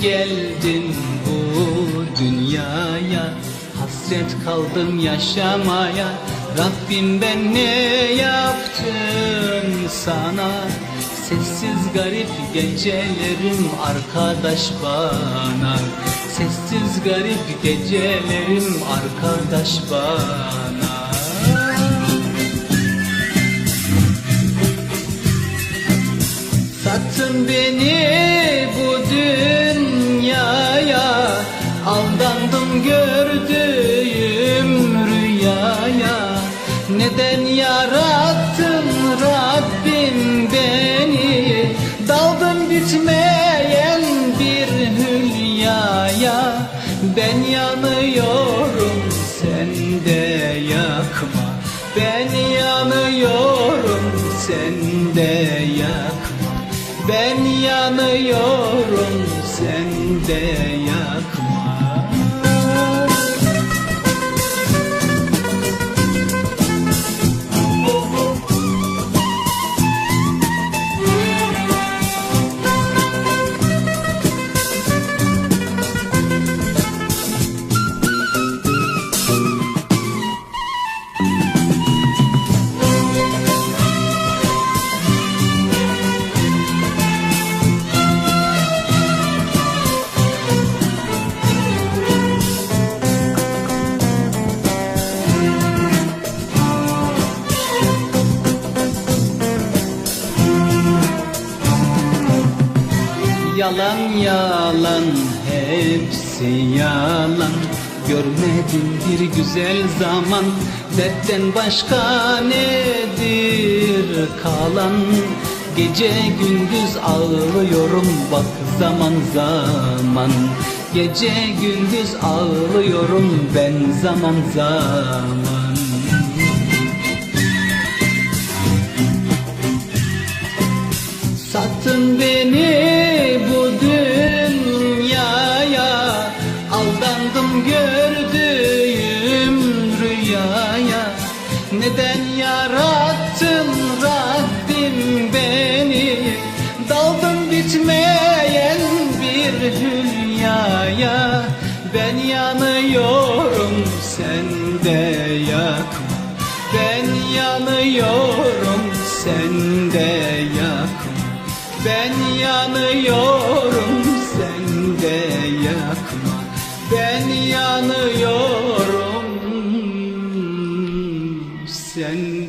geldin bu dünyaya? Hasret kaldım yaşamaya. Rabbim ben ne yaptım sana? Sessiz garip gecelerim arkadaş bana. Sessiz garip gecelerim arkadaş bana. Sattın beni bu dünyaya. Aldandım gördüğüm rüyaya. Neden yarattın Rabbim beni? Daldım bitmeyen bir hülyaya. Ben yanıyorum sen de yakma. Ben yanıyorum sen de yakma Ben yanıyorum sen de yakma Yalan yalan hepsi yalan. Görmedim bir güzel zaman Dertten başka nedir kalan? Gece gündüz ağlıyorum bak zaman zaman. Gece gündüz ağlıyorum ben zaman zaman. Sattın beni gördüğüm rüyaya Neden yarattın Rabbim beni? Daldım bitmeyen bir hülyaya Ben yanıyorum sen de yakma. Ben yanıyorum sen de yakma. Ben yanıyorum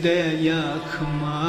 de yakma.